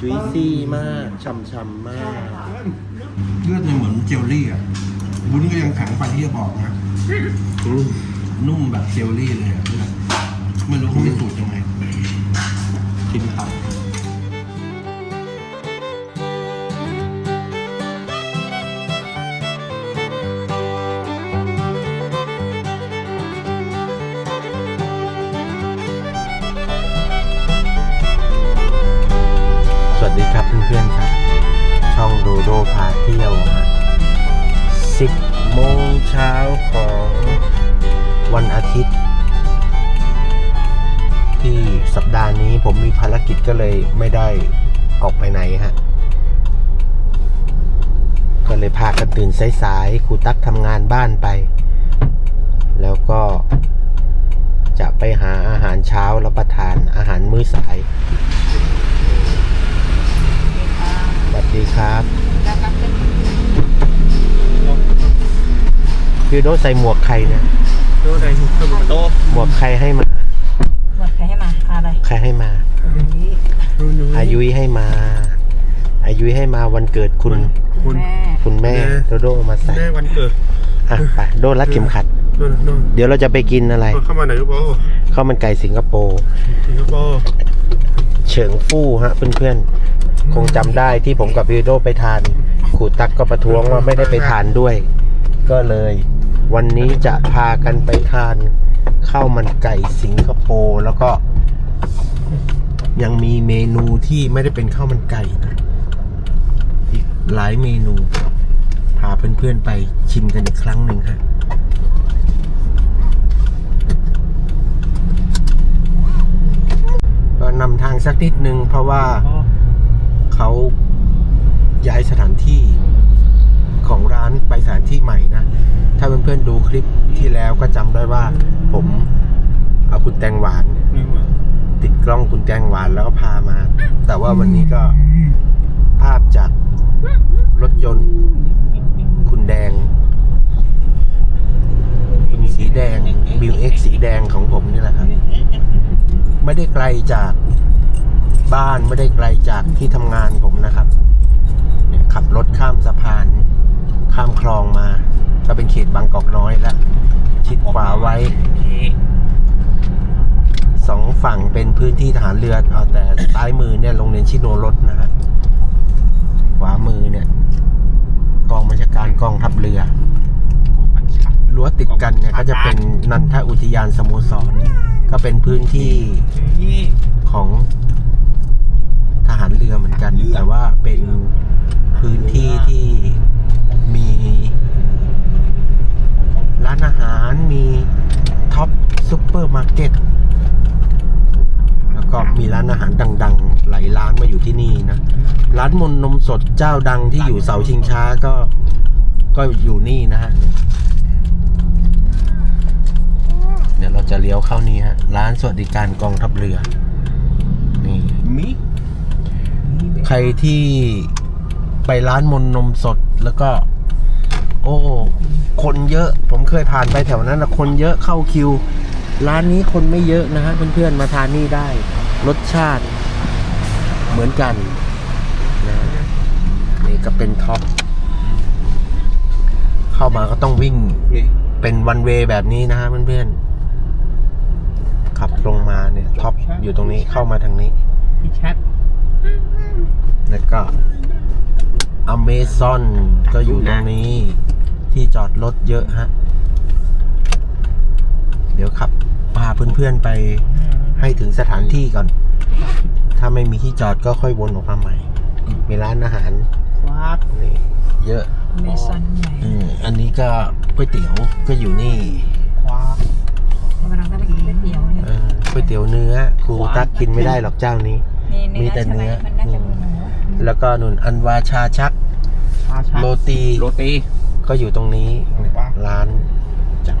จุยซี่มาก ช่ำๆมาก เลือดเนี่ยเหมือนเจลลี่อะวุ้นก็ยังแข็งไปที่จะบอกนะอืมนุ่มแบบเจลลี่เลยอะเพื่อนไม่รู้เขาพิสูจน์ยังไงกินครับ โดพาเที่ยวฮะ10 โมงเช้าของวันอาทิตย์ ที่สัปดาห์นี้ผมมีภารกิจก็เลยไม่ได้ออกไปไหนฮะ ก็เลยพากันตื่นสายๆครูตั๊กทำงานบ้านไป แล้วก็จะไปหาอาหารเช้ารับประทานอาหารมื้อสาย สวัสดีครับ พี่โดใส่หมวกใครนะโดได้ขึ้นมาโตหมวกใครให้มา หมดใครให้มาอะไรใครให้มารู้หนูอายุยให้มา อายุยให้มาวันเกิดคุณ คุณแม่คุณแม่แม่โดโดเอามาใส่ได้วันเกิดอะไปโดรัดเข็มขัดโน่นโน่นเดี๋ยวเราจะไปกินอะไรเข้ามาไหนรู้เปล่าข้าวมันไก่สิงคโปร์สิงคโปร์เฉิงฟู่ฮะเพื่อนๆ คงจำได้ที่ผมกับพี่โดไปทานขูตักก็ประท้วงว่าไม่ได้ไปทานด้วย ก็เลย วันนี้จะพากันไปทานข้าวมันไก่สิงคโปร์แล้วก็ ยังมีเมนูที่ไม่ได้เป็นข้าวมันไก่นะอีกหลายเมนูพาเพื่อนๆไปชิมกันอีกครั้งหนึ่งฮะก็นำทางสักนิดนึงเพราะว่า เขาย้ายสถานที่ของร้านไปสถานที่ใหม่นะ ถ้าเพื่อนๆดูคลิปที่แล้วก็จำได้ว่า ผมเอาคุณแตงหวานเนี่ยติดกล้องคุณแตงหวานแล้วก็พามา แต่ว่าวันนี้ก็ภาพจากรถยนต์ คุณแดง คุณสีแดงบิวเอ็กสีแดงของผมนี่แหละครับ ไม่ได้ไกลจาก บ้านไม่ได้ไกลจากที่ทำงานผมนะครับเนี่ยขับรถข้ามสะพาน ข้ามคลองมา ก็เป็นเขตบางกอกน้อยแล้วชิดขวาไว้สองฝั่งเป็นพื้นที่ทหารเรือเอาแต่ซ้ายมือเนี่ยโรงเรียนชิโนรสนะฮะขวามือเนี่ย กองบัญชาการกองทัพเรือรั้วติดกันเนี่ยก็จะเป็นนันทอุทยานสโมสรก็เป็นพื้นที่ของ ทหารเรือเหมือนกัน แต่ว่าเป็นพื้นที่ที่มีร้านอาหารมีท็อปซุปเปอร์มาร์เก็ตแล้วก็มีร้านอาหารดังๆ หลายร้านมาอยู่ที่นี่นะ ร้านมนต์นมสดเจ้าดังที่อยู่เสาชิงช้าก็ก็อยู่นี่นะฮะเดี๋ยวเราจะเลี้ยวเข้านี่ฮะ ร้านสวัสดิการกองทัพเรือ นี่มี ใครที่ไปร้านมนนมสดแล้วก็ โอ้ คนเยอะ ผมเคยผ่านไปแถวนั้นนะคนเยอะเข้าคิว ร้านนี้คนไม่เยอะนะฮะเพื่อนๆมาทานนี่ได้ รสชาติเหมือนกันนะนี่ก็เป็นท็อป เข้ามาก็ต้องวิ่งเป็นวันเวแบบนี้นะฮะเพื่อนๆขับลงมาเนี่ยท็อปอยู่ตรงนี้เข้ามาทางนี้พี่แชท แล้วก็อเมซอนก็อยู่ตรงนี้ที่จอดรถเยอะฮะ เดี๋ยวขับพาเพื่อนๆไปให้ถึงสถานที่ก่อน ถ้าไม่มีที่จอดก็ค่อยวนออกมาใหม่ มีร้านอาหารครับนี่เยอะเมซอนไหนอืมอันนี้ก็ก๋วยเตี๋ยวก็อยู่นี่ครับวันนั้นก็ไปกินก๋วยเตี๋ยวเนี่ยเออก๋วยเตี๋ยวเนื้อครูตักกินไม่ได้หรอกเจ้านี้ มีเนื้อมีแต่ใช่ไหมเนื้อ แล้วก็นุนอันวาชาชักชาชาโรตี โรตี ก็อยู่ตรงนี้ว้าวร้านจะ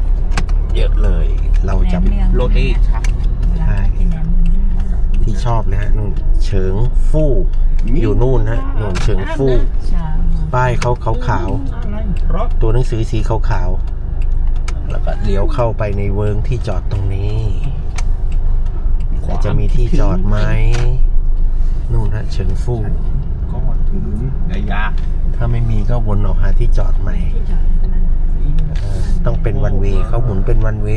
เยอะเลย เราจะแหนมเนืองโรตีครับเวลากินแหนมเนืองที่ชอบเลยฮะนู่นเฉิงฟู่อยู่นู่นฮะนู่นเฉิงฟู่ชาป้ายเขาขาวอะไรรถๆตัวหนังสือสีขาวๆแล้วก็เลี้ยวเข้าไปในเวิงที่จอดตรงนี้แต่จะมีที่จอดไหมนู่นฮะเฉิงฟู่ ก็ถึงระยะถ้าไม่มีก็วนออกหาที่จอดใหม่ ที่จอดอันนั้นเออต้องเป็นวันเวเขาหมุนเป็นวันเว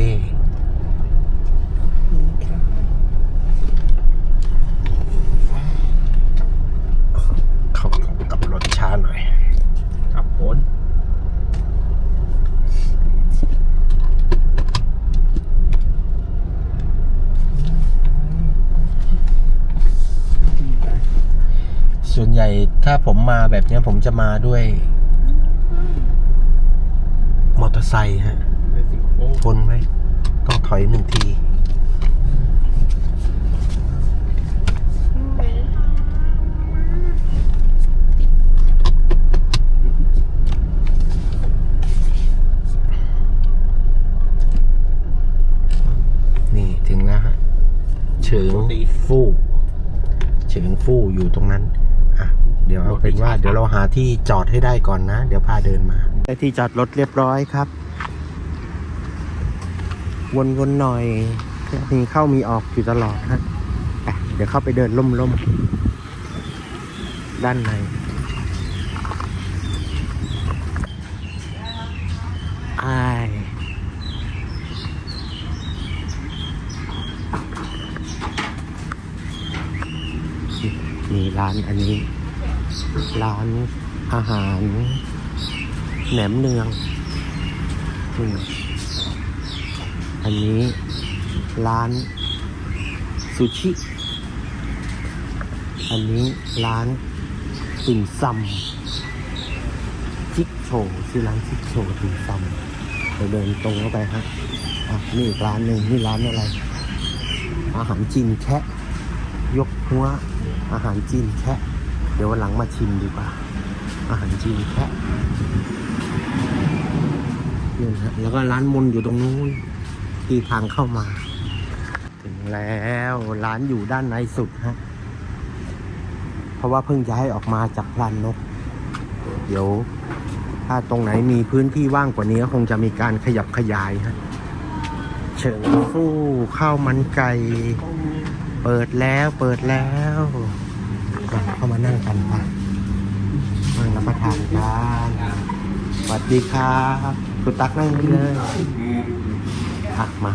เขากลับรถช้าหน่อย ขับผล ส่วนใหญ่ถ้าผมมาแบบนี้ผมจะมาด้วย มอเตอร์ไซค์ฮะคนไหมต้องถอยหนึ่งทีนี่ถึงแล้วฮะเฉิงฟู่เฉิงฟู่อยู่ตรงนั้น เดี๋ยวเอาเป็นว่าเดี๋ยวเราหาที่จอดให้ได้ก่อนนะ เดี๋ยวพาเดินมาได้ที่จอดรถเรียบร้อยครับ วนๆหน่อยมีเข้ามีออกอยู่ตลอดฮะเดี๋ยวเข้าไปเดินล่มๆด้านในอายมีร้านอันนี้ ร้านอาหารแหนมเนืองนี่อันนี้ร้านซูชิ อันนี้ร้านติ่มซำจิกโชชื่อร้านจิกโชว์ติ่มซำเราเดินตรงเข้าไปฮะอะนี่อีกร้านหนึ่งนี่ร้านอะไร อาหารจีนแคะ ยกหัวอาหารจีนแคะ เดี๋ยววันหลังมาชิมดีกว่า อาหารจีนแคะนี่นะฮะแล้วก็ร้านมนอยู่ตรงนู้นที่ทางเข้ามา ถึงแล้วร้านอยู่ด้านในสุดฮะเพราะว่าเพิ่งย้ายออกมาจากพลานนก เดี๋ยว ถ้าตรงไหนมีพื้นที่ว่างกว่านี้ก็คงจะมีการขยับขยายฮะเฉิงฟู่ข้าวมันไก่ เปิดแล้วเปิดแล้ว มาเข้ามานั่งกันไปนั่งรับประทานกันสวัสดีครับคุณตักนั่งนี่เลยอะมา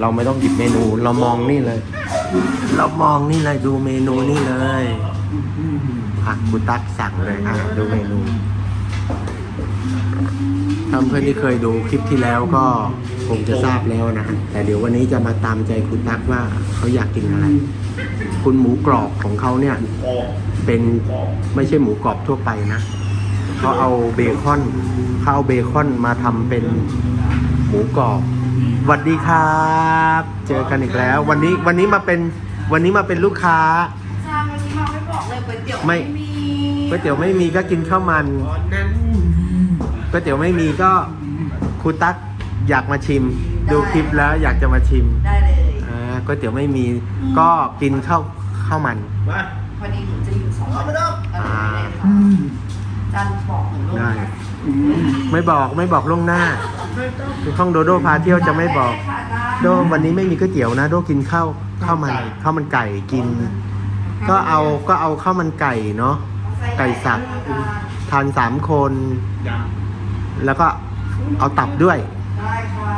เราไม่ต้องหยิบเมนู เรามองนี่เลย เรามองนี่เลยดูเมนูนี่เลยอะคุณตักสั่งเลยอะดูเมนูถ้าเพื่อนที่เคยดูคลิปที่แล้วก็คงจะทราบแล้วนะ แต่เดี๋ยววันนี้จะมาตามใจคุณตักว่าเขาอยากกินอะไร คุณหมูกรอบของเขาเนี่ยเป็นไม่ใช่หมูกรอบทั่วไปนะเขาเอาเบคอนเขาเอาเบคอนมาทำเป็นหมูกรอบสวัสดีครับ เจอกันอีกแล้ว วันนี้วันนี้มาเป็นวันนี้มาเป็นลูกค้าชาวันนี้มาไม่บอกเลยก๋วยเตี๋ยวไม่ไม่มีก๋วยเตี๋ยวไม่มีก็กินข้าวมันก๋วยเตี๋ยวไม่มีก็ครูตั๊กอยากมาชิม ดูคลิปแล้วอยากจะมาชิมได้เลยอ่า ก๋วยเตี๋ยวไม่มี ก็กินข้าวข้าวมันพอดีหนูจะอยู่สองวันอ่าจันบอกหนูลูกได้ ไม่บอกไม่บอกล่วงหน้าคือห้องโดโดพาเที่ยวจะไม่บอกค่ะจ้าโดวันนี้ไม่มีก๋วยเตี๋ยวนะ โดกินข้าวข้าวมันข้าวมันไก่กิน ก็เอาก็เอาข้าวมันไก่เนาะไก่สับทานสามคน แล้วก็เอาตับด้วย ได้ค่ะ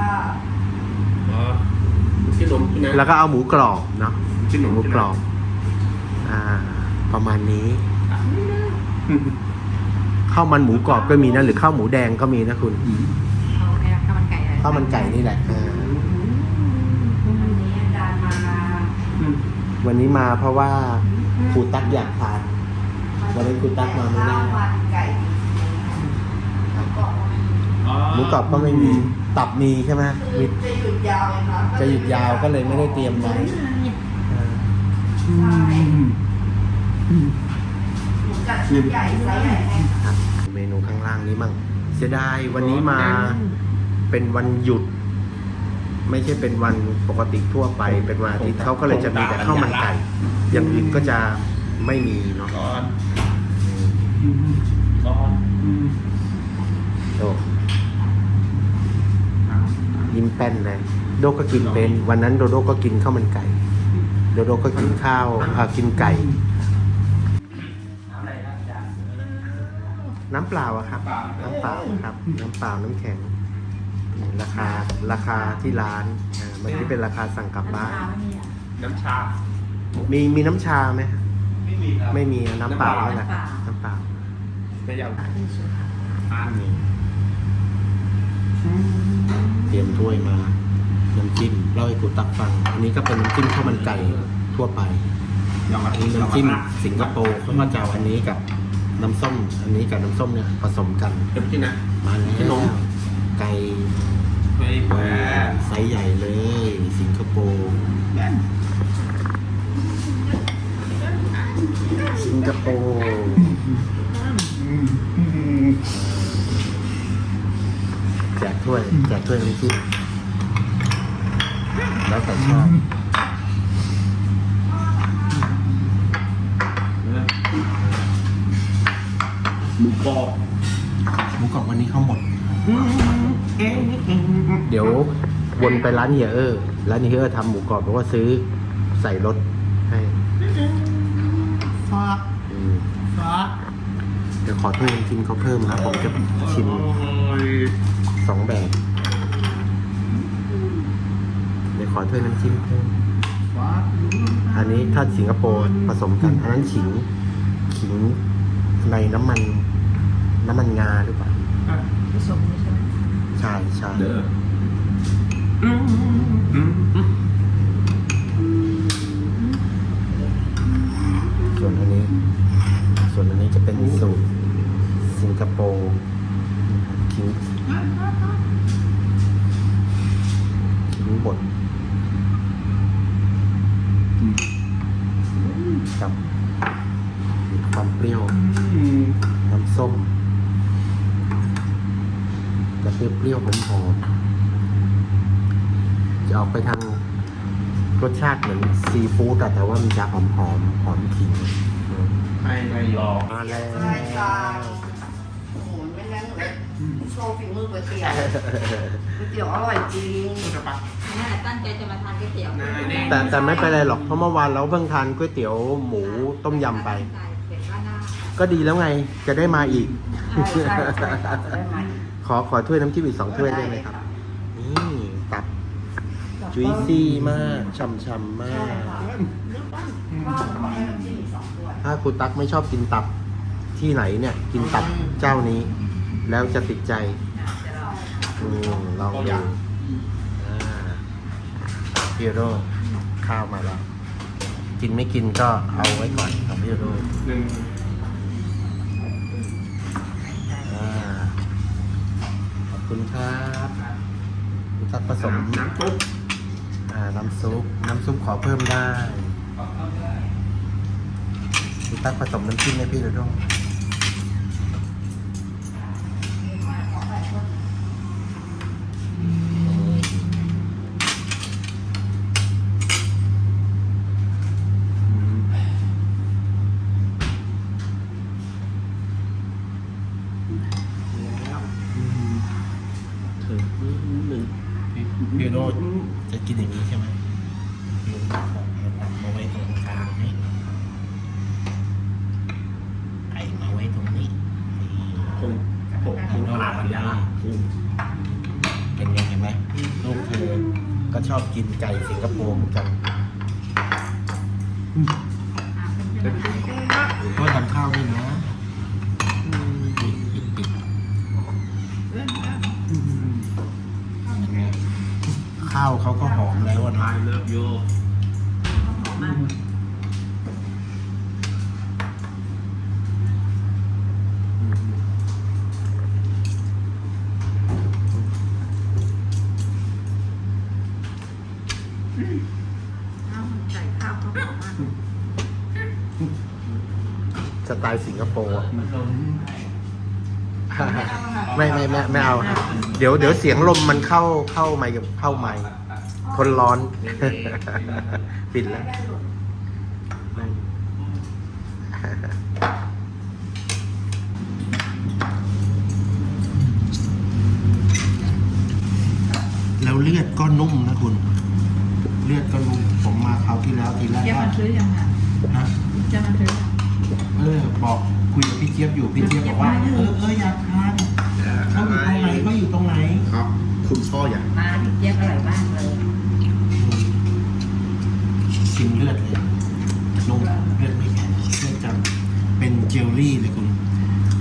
ที่หนุ่มนะแล้วก็เอาหมูกรอบเนาะที่หนุ่มหมูกรอบอ่า ประมาณนี้ ข้าวมันหมูกรอบก็มีนะ หรือข้าวหมูแดงก็มีนะคุณเอาไอ้ข้าวมันไก่อะไรข้าวมันไก่นี่แหละอ่าวันนี้อาจารย์มาวันนี้มาเพราะว่าครูตั๊กอยากทาน วันนี้ครูตั๊กมาไม่ได้ข้าวมันไก่แล้วก็หมูกรอบก็ไม่มี ตับมีใช่ไหมคืมีอจะหยุดยาวเลยค่ะจะหยุดยาวก็เลยไม่ได้เตรียมไว้อ่าใช่หนูกัดชิ้นใหญ่ไซส์ใหญ่ให้ครับเมนูข้างล่างนี้มั่งเสียดายวันนี้มาเป็นวันหยุด ไม่ใช่เป็นวันปกติทั่วไปเป็นวันอาทิตย์เขาก็เลยจะมีแต่ข้าวมันไก่อย่างอื่นก็จะไม่มีเนาะร้อนร้อนโด ยิ้มแป้นเลยโดก็กินเป็นวันนั้นโดโดก็กินข้าวมันไก่เดี๋ยวเราก็กินข้าวอ่ากินไก่ น้ำเปล่าอะครับ น้ำเปล่าครับ น้ำเปล่าน้ำแข็ง ราคาราคาที่ร้านอ่ามันที่เป็นราคาสั่งกลับบ้าน น้ำชา มีมีน้ำชาไหมไม่มีครับ ไม่มีน้ำเปล่าแล้วแหละน้ำเปล่าไม่อยากอ่านมีเต รียมถ้วยมาน้ำจิ้มเล่าให้กูตักฟัง อันนี้ก็เป็นน้ำจิ้มข้าวมันไก่ทั่วไปยอมอันนี้น้ำจิ้มสิงคโปร์เขาก็จะเอาอันนี้กับน้ำส้ม อันนี้กับน้ำส้มเนี่ยผสมกันเดี๋ยวพี่นะมาแล้วไก่ไม่แพ้ไซส์ใหญ่เลย สิงคโปร์สิงคโปร์แจก ถ้วยแจกถ้วยน้ำจิ้มแล้วแต่ชอบหมูกรอบหมูกรอบวันนี้เขาหมด เดี๋ยววนไปร้านเฮียเออร์ร้านเฮียเออร์ทำหมูกรอบเพราะว่าซื้อใส่รถให้ฟ้าอืมฟ้าเดี๋ยวขอถ้วยน้ำจิ้มเขาเพิ่มนะผมจะชิม สองแบบ เดี๋ยวขอถ้วยน้ำจิ้มเพิ่มฟ้าอันนี้ถ้าสิงคโปร์ผสมกัน อันนั้นขิง ขิงในน้ำมัน น้ำมันงาหรือเปล่าผสมนี่ใช่ไหมใช่ใช่เด้อส่วนอันนี้ ส่วนอันนี้จะเป็นสูตรสิงคโปร์ ขิงขิงบดกับมีความเปรี้ยวน้ำส้มจะเปรี้ยวๆหอมๆจะออกไปทางรสชาติเหมือนซีฟู้ดแต่ว่ามันจะหอมหอมๆหอมขิงอืมให้ไม่รอมาแล้ว โชว์ฝีมือก๋วยเตี๋ยวก๋วยเตี๋ยวอร่อยจริงนี่แหละตั้งใจจะมาทานก๋วยเตี๋ยวแต่แต่ไม่เป็นไรหรอกเพราะเมื่อวานเราเพิ่งทานก๋วยเตี๋ยวหมูต้มยำไปเห็นว่าหน้าก็ดีแล้วไงจะได้มาอีก ใช่ใช่ใช่ค่ะจะได้ไหมขอขอถ้วยน้ำจิ้มอีกสองถ้วยได้ไหมครับ นี่ตับจุยซี่มากช่ำๆมาใช่กค่ะว่าขอให้น้ำจิ้มอีกสองถ้วยถ้าคุณตั๊กไม่ชอบกินตับที่ไหนเนี่ย กินตับเจ้านี้ แล้วจะติดใจอืมลองดูอ่าพี่โรข้าวมาแล้ว กินไม่กินก็เอาไว้ก่อนครับพี่โรหนึ่งอ่าขอบคุณครับคุณตั๊กผสมน้ำตุ๊กอ่าน้ำซุป น้ำซุปขอเพิ่มได้คุณตั๊กผสมน้ำจิ้มให้พี่โรโดถึงหนึ่งพี่โรดจะกินอย่างนี้ใช่ไหมพี่โรดตักมาไว้ตรงกลางนี่ไก่มาไว้ตรงนี้นี่ ผมผมผมปลาดยาผม เป็นไงเห็นไหมลูกเธอก็ชอบกินไก่สิงคโปร์เหมือนกันก็ทำข้าวด้วยนะปิดปิดปิดเป็นไง ข้าวเขาก็หอมแล้วอะไอนะเลิฟยูข้าวมันไก่ข้าวเขาหอมมากสไตล์สิงคโปร์อะ ไม่ไม่ไม่ไม่เอาครับเดี๋ยวเดี๋ยวเสียงลมมันเข้าเข้าไมค์กับเข้าไมค์คนร้อน ปิดแล้วแล้วเลือดก็นุ่มนะคุณ เลือดก็นุ่มผมมาคราวที่แล้วแล้วทีแรกเจี๊ยบก็มาซื้อยังอะฮะเจี๊ยบมาซื้อยังเออบอกคุยกับพี่เจี๊ยบอยู่พี่เจี๊ยบบอกว่าเออเอออยาก นครับคุณพ่ออยากมาที่เจี๊ยบอร่อยมากเลยชิมเลือดเลยนุ่มเลือดไม่แข็งเลือดจะเป็นเจลลี่เลยคุณ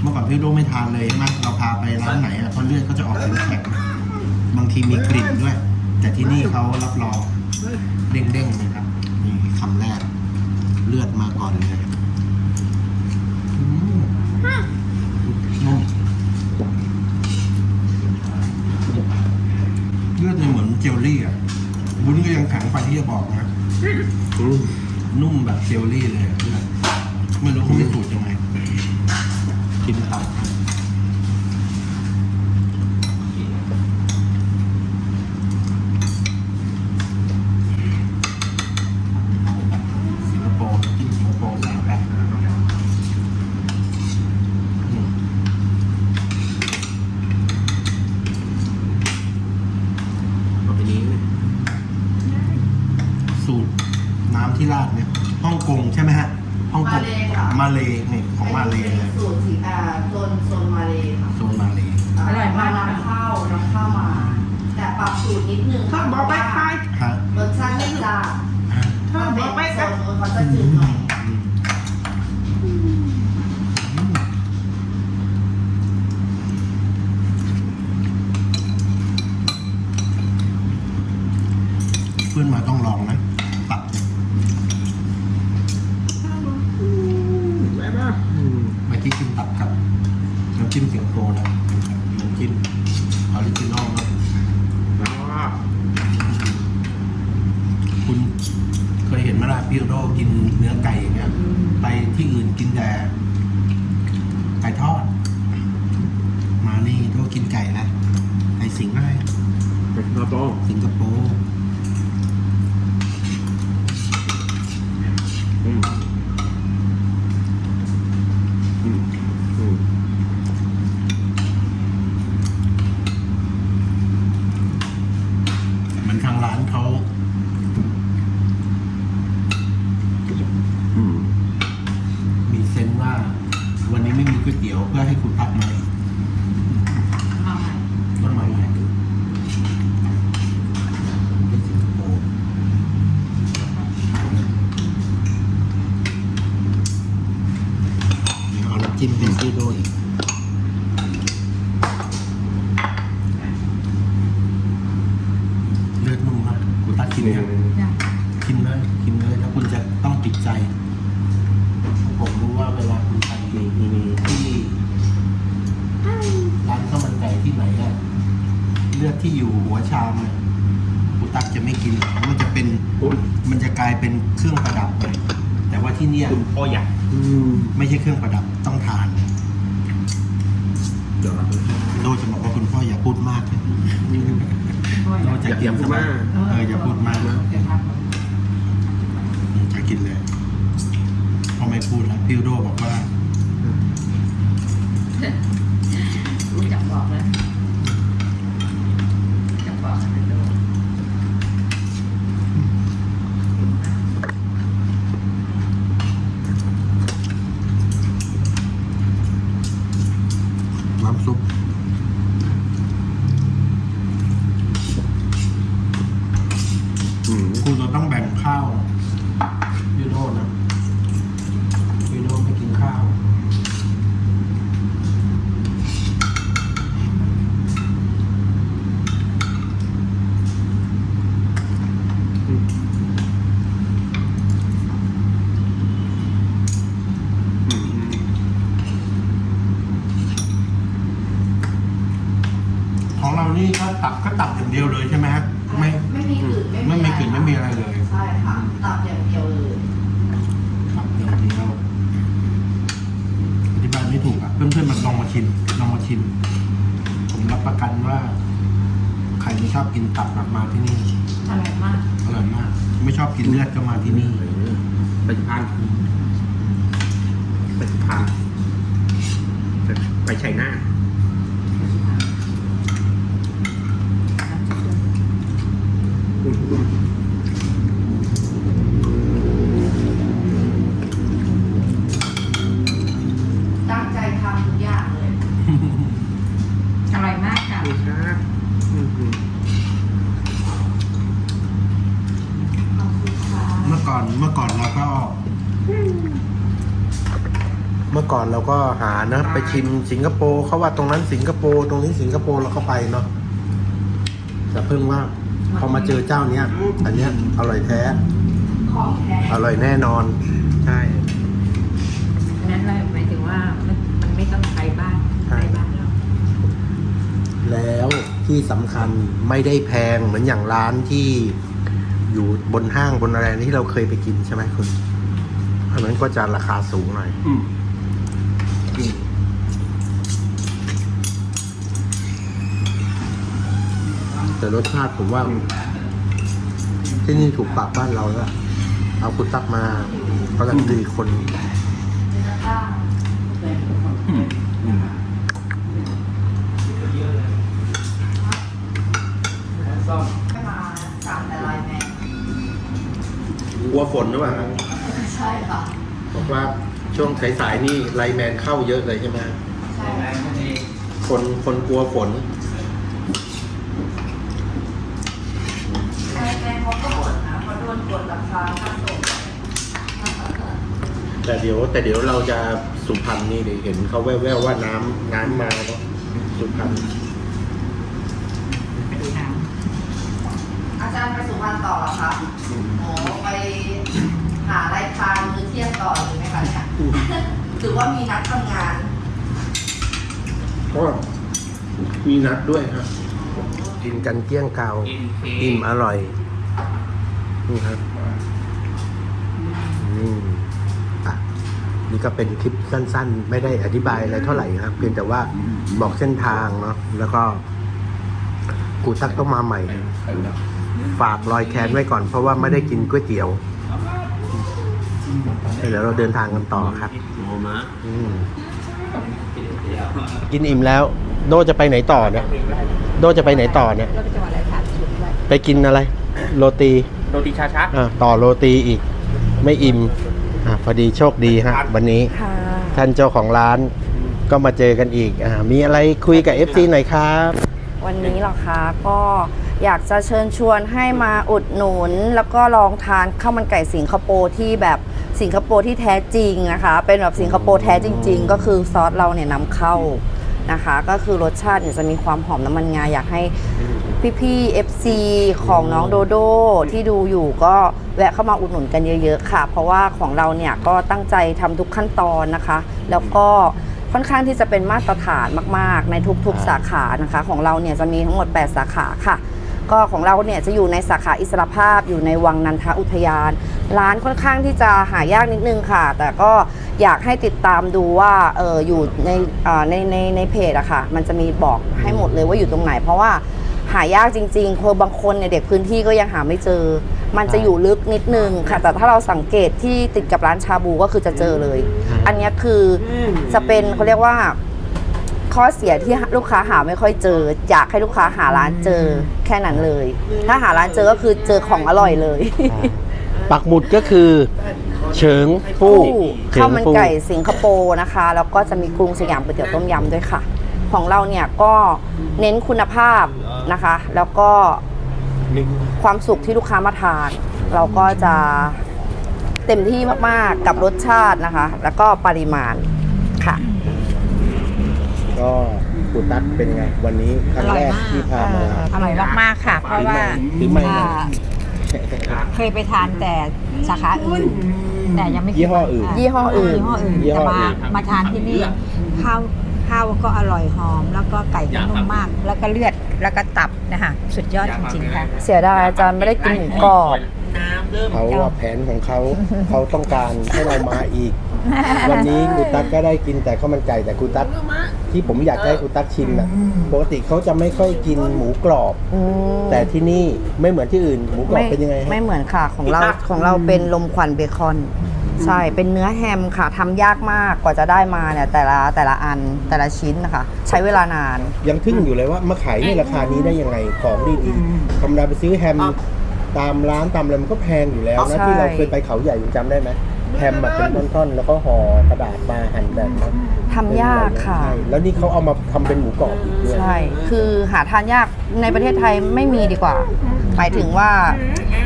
เมื่อก่อนพี่โดไม่ทานเลยใช่ไหมเราพาไปร้านไหนอะเพราะเลือดเขาจะออกแข็งๆบางทีมีกลิ่นด้วย แต่ที่นี่เขารับรองเด้งๆเลยครับนี่คำแรกเลือดมาก่อนเลยอืมนุ่มเลือดเนี่ยเหมือนเจลลี่อะวุ้นก็ยังแข็งไปที่จะบอกนะ อืมนุ่มแบบเจลลี่เลยอะเพื่อนไม่รู้เขาไม่สูตรยังไงกินตับสิงคโปร์กินสิงคโปร์ใส่แป้งอืมต่อไปนี้ สูตรน้ำที่ราดเนี่ยฮ่องกงใช่ไหมฮะฮ่องกง มาเลค่ะ มาเลนี่ของมาเลเลย สูตรสีอ่าโซนโซนมาเลยค่ะ โซนมาเล อร่อยมาก นำเข้านำเข้ามา แต่ปรับสูตรนิดนึง เขาบอกไปไป ฮะ รสชาติไม่จ้า ฮะ เขาบอกไป โซ กัน นนู้นเขาจะจืดหน่อย อืมอืมเพื่อนมาต้องลองนะตับเนี่ยแม่บ้าเมื่อกี้กินตับกับน้ำจิ้มสิงคโปร์นะน้ำจิ้มออริจินอลนะแม่บ้าคุณเคยเห็นไหมล่ะพี่โดกินเนื้อไก่อย่างเงี้ย ไปที่อื่นกินแต่ไก่ทอด มานี่โดกินไก่นะไก่สิงห์อะไรเป็นข้าวต้มสิงคโปร์ อืมอืมอืม เหมือนทางร้านเขา อืม มีเซนส์ว่า วันนี้ไม่มี ก๋วยเตี๋ยวเพื่อให้คุณพักมาอีก มาใหม่ ต้นไม้ใหญ่เป็นสิงคโปร์เดี๋ยวเอาน้ำจิ้มเป็นพี่โดอีก เลือดนุ่มมากคุณตักกินยัง ยัง กินเลยกินเลยแล้วคุณจะต้องติดใจ ผมรู้ว่าเวลาคุณไปที่ร้านข้าวมันไก่ที่ไหนอะเลือดที่อยู่หัวชามเนี่ยคุณตักจะไม่กินหรอกมันจะเป็น คุณ มันจะกลายเป็นเครื่องประดับเลยแต่ว่าที่เนี่ย คุณพ่ออยากอืม ไม่ใช่เครื่องประดับต้องทาน เดี๋ยวเรา โด จะบอกว่าคุณพ่ออย่าพูดมากเลยโดอจะย่าเตรียมใช่ไหมเอออย่าพูดมากเดี๋ยวทจะกินเลยพอไม่พูดแล้วพี่โดบอกว่าำรู้จักบอกแล้วจักบอกกันดู น้ำซุป อืม คุณจะต้องแบ่งข้าวพี่โดนะพี่โดไม่กินข้าว อืม ของเรานี่ก็ ตับก็ตับอย่างเดียวเลยใช่ไหมฮะไม่ ไม่มีกลิ่น ไม่มีกลิ่นไม่มีอะไรเลย ใช่ค่ะตับอย่างเดียวเลย ตับอย่างเดียวอธิบายไม่ถูกอะเพื่อนๆมาลองมาชิมลองมาชิม ผมรับประกันว่า ใครไม่ชอบกินตับแบบมาที่นี่ อร่อยมาก อร่อยมาก ไม่ชอบกินเลือดก็มาที่นี่ ไปสุพรรณไปสุพรรณไปชัยนาทอืมอืม ก่อนเมื่อก่อนเราก็ เมื่ อก่อนเราก็หานะ ไปชิมสิงคโปร์เขาว่าตรงนั้นสิงคโปร์ตรงนี้สิงคโปร์เราก็ไปเนาะแต่เพิ่งว่าพอมาเจอเจ้าเนี้ยอันเนี้ยอร่อยแท้ ของแท้อร่อยแน่นอน ใช่นั้นเลยหมายถึงว่ามันมันไม่ต้องไปบ้านใช่ ไปบ้านเราแล้วที่สำคัญไม่ได้แพงเหมือนอย่างร้านที่อยู่บนห้างบนอะไรที่เราเคยไปกินใช่ไหมคุณอันนั้นก็จะราคาสูงหน่อย อืม แต่รสชาติผมว่า ที่นี่ถูกปากบ้านเราแล้วเอาคุณตักมาก็จะดีคนมาสามแต่ลายแมนกลัวฝนหรือเปล่าใช่ค่ะ บอกว่าช่วงสายๆนี่ไลน์แมนเข้าเยอะเลยใช่ไหมใช่คนคนกลัวฝน ลายแมนเขาก็บ่นนะเขาโดนกดราคาค่าส่ง แต่เดี๋ยวแต่เดี๋ยวเราจะสุพรรณนี่เดี๋ยวเห็นเขาแว่วๆว่าน้ำน้ำมาเนาะสุพรรณไปดูน้อาจารย์ไปสุพรรณต่อเหรอคะโอ้ไปหาอะไรทานมื้อเที่ยงต่อเลยไหมคะเนี่ยหรือว่ามีนัดทำงานก็มีนัดด้วยครับกินกันเกลี้ยงเกากินเคอิ่มอร่อยนี่ครับอืมอะ นี่ก็เป็นคลิปสั้น ๆ ไม่ได้อธิบายอะไรเท่าไหร่ครับเพียงแต่ว่าบอกเส้นทางเนาะแล้วก็กูตักต้องมาใหม่ ฝากรอยแค้นไว้ก่อนเพราะว่าไม่ได้กินก๋วยเตี๋ยวเดี๋ยวเราเดินทางกันต่อครับโมมะอืมกินอิ่มแล้ว โดจะไปไหนต่อเนี่ยโดจะไปไหนต่อเนี่ยำแล้วไปจังหวัดอะไรถามชุดไว้ไปกินอะไร โรตีโรตีชาชักอะต่อโรตีอีก ไม่อิ่ม อะพอดีโชคดีฮะวันนี้ค่ะท่านเจ้าของร้านก็มาเจอกันอีกอ่ามีอะไรคุยกับ FC หน่อยครับ วันนี้เหรอคะก็อยากจะเชิญชวนให้มาอุดหนุน แล้วก็ลองทานข้าวมันไก่สิงคโปร์ที่แบบสิงคโปร์ที่แท้จริงนะคะ เป็นแบบสิงคโปร์แท้จริง ๆ ก็คือซอสเราเนี่ยนำเข้านะคะ ก็คือรสชาติเนี่ยจะมีความหอมน้ำมันงาอยากให้ พี่ๆ FC ของน้องโดโดที่ดูอยู่ก็แวะเข้ามาอุดหนุนกันเยอะๆค่ะ เพราะว่าของเราเนี่ยก็ตั้งใจทำทุกขั้นตอนนะคะ แล้วก็ค่อนข้างที่จะเป็นมาตรฐานมากๆ ในทุกๆสาขานะคะ ของเราเนี่ยจะมีทั้งหมด 8 สาขาค่ะ ก็ของเราเนี่ยจะอยู่ในสาขาอิสรภาพอยู่ในวังนันทอุทยาน ร้านค่อนข้างที่จะหายากนิดนึงค่ะ แต่ก็อยากให้ติดตามดูว่าเอออยู่ในอ่าในในในเพจอะค่ะ มันจะมีบอกให้หมดเลยว่าอยู่ตรงไหน เพราะว่า หายากจริงๆคือบางคนเนี่ยเด็กพื้นที่ก็ยังหาไม่เจอ มันจะอยู่ลึกนิดนึงค่ะ แต่ถ้าเราสังเกตที่ติดกับร้านชาบูก็คือจะเจอเลย อันเนี้ยคือจะเป็นเขาเรียกว่า ข้อเสียที่ลูกค้าหาไม่ค่อยเจอ อยากให้ลูกค้าหาร้านเจอแค่นั้นเลย ถ้าหาร้านเจอก็คือเจอของอร่อยเลย ปักหมุดก็คือ เฉิงฟู่เฉิข้าวงมันฟู่ไก่สิงคโปร์นะคะ แล้วก็จะมีกรุงสยามก๋วยเตี๋ยวต้มยำด้วยค่ะ ของเราเนี่ยก็เน้นคุณภาพ นะคะ แล้วก็ความสุขที่ลูกค้ามาทาน เราก็จะเต็มที่มากๆกับรสชาตินะคะ แล้วก็ปริมาณค่ะก็กูตั๊กเป็นไง วันนี้ครั้งแรกที่พามาอร่อยมากๆค่ะ เพราะว่าถือไม่อ่าเคยไปทานแต่สาขาอื่น แต่ยังไม่เคยี่ห้ออื่น ยี่ห้ออื่นยี่ห้ออื่นยี่ห้แต่อมาอื่นมาทานที่นี่ข้าวข้าวก็อร่อยหอม แล้วก็ไก่ก็นุ่มมาก แล้วก็เลือด แล้วก็ตับนะคะสุดยอดจริงๆค่ะ เสียดายอาจารย์ไม่ได้กินหมูกรอบน้ำเริ่มเขาว่าแผนของเขา เขาต้องการให้เรามาอีก วันนี้กูตั๊กก็ได้กินแต่ข้าวมันไก่แต่กูตั๊กที่ผมอยากให้กูตั๊กชิมน่ะปกติเขาจะไม่ค่อยกินหมูกรอบอืมแต่ที่นี่ไม่เหมือนที่อื่น หมูกรอบเป็นยังไงฮะ ไม่เหมือนค่ะของเราของเราเป็นลมควันเบคอน ใช่เป็นเนื้อแฮมค่ะทำยากมากกว่าจะได้มาเนี่ยแต่ละแต่ละอันแต่ละชิ้นนะคะ ใช้เวลานาน ยังทึ่งอยู่เลยว่ามาขายในราคานี้ได้ยังไงของดีๆธรรมดาไปซื้อแฮมตามร้านตามอะไรมันก็แพงอยู่แล้วนะใช่ ที่เราเคยไปเขาใหญ่คุณจำได้ไหมแฮมแบบเป็นท่อนๆ แล้วก็ห่อกระดาษมาหั่นแบบนั้น ทำยากค่ะ ใช่แล้วนี่เขาเอามาทำเป็นหมูกรอบอีกด้วย ใช่ คือหาทานยากในประเทศไทยไม่มีดีกว่า หมายถึงว่า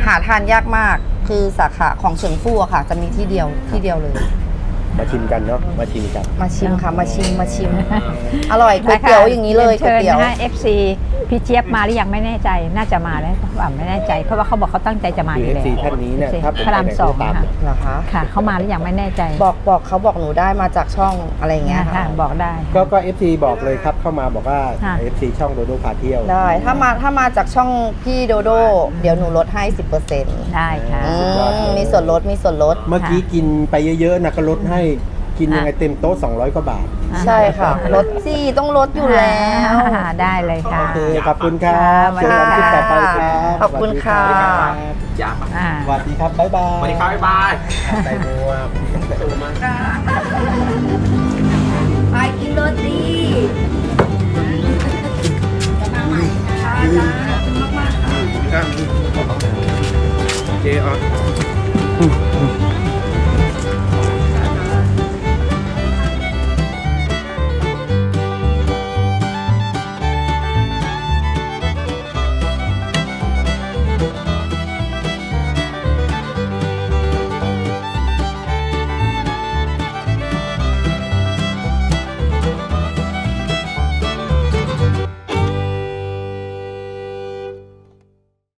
หาทานยากมาก คือสาขาของเฉิงฟู่อะค่ะ จะมีที่เดียวที่เดียวเลย มาชิมกันเนาะมาชิมกัน มาชิมค่ะ มาชิม มาชิม อร่อยก๋วยเตี๋ยวอย่างนี้เลยก๋วยเชิญเตี๋ยวนะฮะ FC พี่เจี๊ยบมาหรือยังไม่แน่ใจ น่าจะมาแล้วว่าไม่แน่ใจ เพราะว่าเขาบอกเขาตั้งใจจะมาอคือยู่แล้ว FC ท่านนี้เนี่ย FC ถ้าผมพระรามไปไหนสองก็ตามค่ะเหรอคะค่ะ เขามาหรือยังไม่แน่ใจบอกบอกเขาบอกหนูได้มาจากช่องอะไรอย่างเงี้ยค่ะค่ะบอกได้ ก็ก็ FC บอกเลยครับเข้ามาบอกว่าค่ะ FC ช่องโดโดพาเที่ยวได้ถ้ามาถ้ามาจากช่องพี่โดโดเดี๋ยวหนูลดให้ 10%ได้ค่ะอืมมีส่วนลดมีส่วนลด เมื่อกี้กินไปเยอะๆนะก็ลดให้ กินยังไงเต็มโต๊ะ200 กว่าบาท ใช่ค่ะลดสิต้องลดอยู่แล้วอ่าได้เลยค่ะ โอเค ขอบคุณครับค่ะเจอกันคลิปต่อไปครับขอบคุณค่ะสวัสดีรับยามาอ่าสวัสดีครับบ๊ายบายสวัสดีครับบ๊ายบายใส่หมวกไปกินโรตีค่ะจ้ามากๆค่ะเจออ